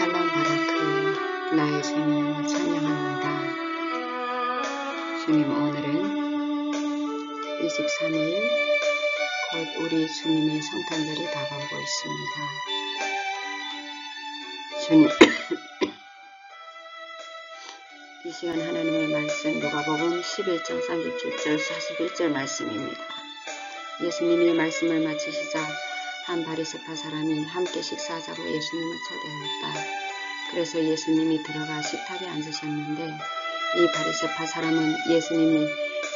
찬란바라크 나의 주님을 찬양합니다. 주님 오늘은 23일 곧 우리 주님의 성탄절이 다가오고 있습니다. 주님 이 시간 하나님의 말씀 누가복음 11장 37절 41절 말씀입니다. 예수님이 말씀을 마치시자 한 바리새파 사람이 함께 식사하자고 예수님을 초대하였다. 그래서 예수님이 들어가 식탁에 앉으셨는데 이 바리새파 사람은 예수님이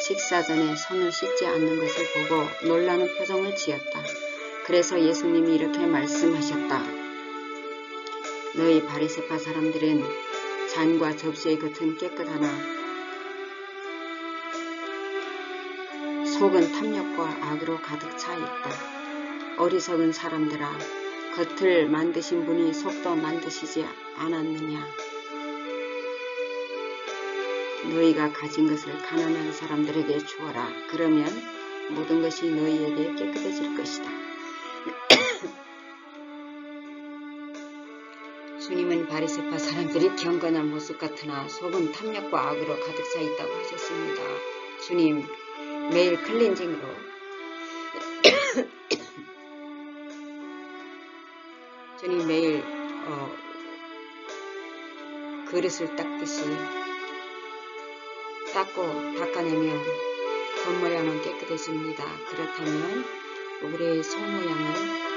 식사 전에 손을 씻지 않는 것을 보고 놀라는 표정을 지었다. 그래서 예수님이 이렇게 말씀하셨다. 너희 바리새파 사람들은 잔과 접시의 겉은 깨끗하나 속은 탐욕과 악으로 가득 차 있다. 어리석은 사람들아, 겉을 만드신 분이 속도 만드시지 않았느냐? 너희가 가진 것을 가난한 사람들에게 주어라. 그러면 모든 것이 너희에게 깨끗해질 것이다. 주님은 바리새파 사람들이 경건한 모습 같으나 속은 탐욕과 악으로 가득 차 있다고 하셨습니다. 주님 매일 클렌징으로 주님 매일 어, 그릇을 닦듯이 닦고 닦아내면 겉모양은 깨끗해집니다. 그렇다면 우리의 속모양을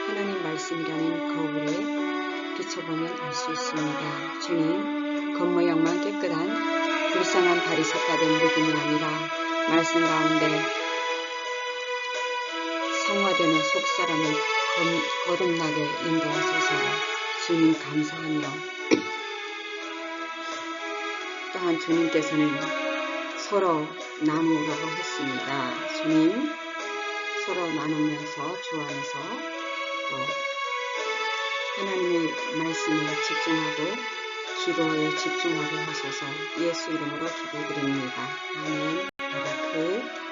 하나님 말씀이라는 거울에 비춰보면 알 수 있습니다. 주님, 겉모양만 깨끗한 불쌍한 바리새파된 믿음이 아니라 말씀 가운데 성화되는 속사람을 거듭나게 인도하소서 주님 감사하며 또한 주님께서는 서로 나누라고 했습니다. 주님 서로 나누면서 주 안에서 또 하나님의 말씀에 집중하고 기도에 집중하게 하소서 예수 이름으로 기도드립니다. 아멘. 바라크